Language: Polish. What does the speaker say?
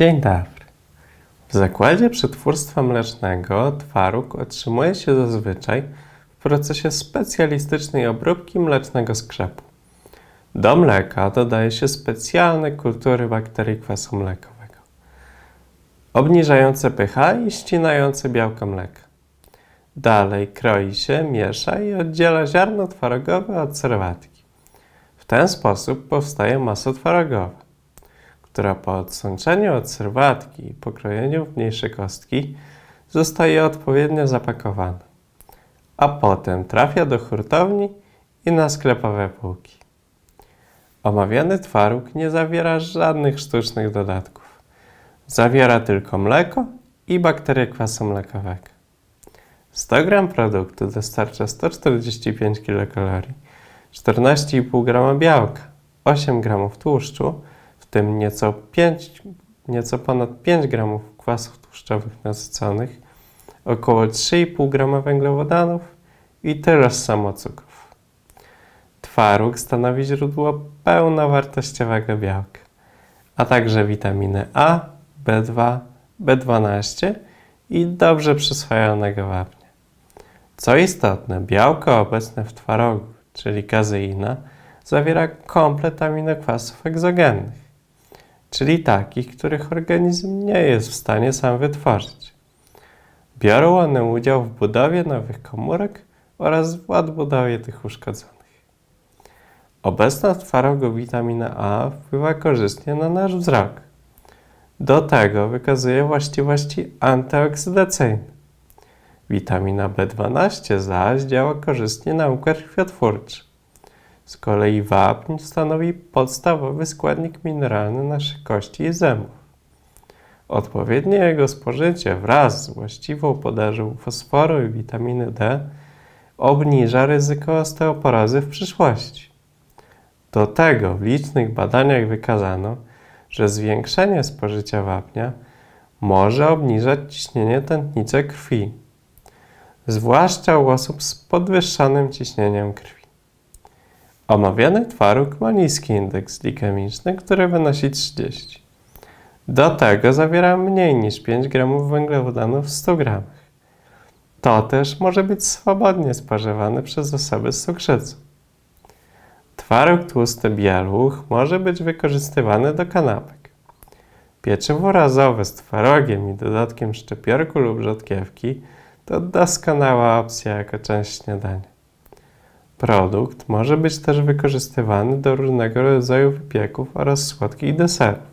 Dzień dobry. W zakładzie przetwórstwa mlecznego twaróg otrzymuje się zazwyczaj w procesie specjalistycznej obróbki mlecznego skrzepu. Do mleka dodaje się specjalne kultury bakterii kwasu mlekowego, obniżające pH i ścinające białko mleka. Dalej kroi się, miesza i oddziela ziarno twarogowe od serwatki. W ten sposób powstaje masa twarogowa która po odsączeniu od serwatki i pokrojeniu w mniejsze kostki zostaje odpowiednio zapakowana, a potem trafia do hurtowni i na sklepowe półki. Omawiany twaróg nie zawiera żadnych sztucznych dodatków. Zawiera tylko mleko i bakterie kwasu mlekowego. 100 g produktu dostarcza 145 kilokalorii, 14,5 g białka, 8 g tłuszczu, tym nieco, 5, nieco ponad 5 g kwasów tłuszczowych nasyconych, około 3,5 g węglowodanów i tyle samo cukrów. Twaróg stanowi źródło pełnowartościowego białka, a także witaminy A, B2, B12 i dobrze przyswajalnego wapnia. Co istotne, białko obecne w twarogu, czyli kazeina, zawiera komplet aminokwasów egzogennych czyli takich, których organizm nie jest w stanie sam wytworzyć. Biorą one udział w budowie nowych komórek oraz w odbudowie tych uszkodzonych. Obecna witamina A wpływa korzystnie na nasz wzrok. Do tego wykazuje właściwości antyoksydacyjne. Witamina B12 zaś działa korzystnie na układ krwiotwórczy. Z kolei wapń stanowi podstawowy składnik mineralny naszych kości i zębów. Odpowiednie jego spożycie wraz z właściwą podażą fosforu i witaminy D obniża ryzyko osteoporozy w przyszłości. Do tego w licznych badaniach wykazano, że zwiększenie spożycia wapnia może obniżać ciśnienie tętnicze krwi, zwłaszcza u osób z podwyższonym ciśnieniem krwi. Omawiany twaróg ma niski indeks glikemiczny, który wynosi 30. Do tego zawiera mniej niż 5 g węglowodanów w 100 g. To też może być swobodnie spożywany przez osoby z cukrzycą. Twaróg tłusty bieluch może być wykorzystywany do kanapek. Pieczywo razowe z twarogiem i dodatkiem szczypiorku lub rzodkiewki to doskonała opcja jako część śniadania. Produkt może być też wykorzystywany do różnego rodzaju wypieków oraz słodkich deserów.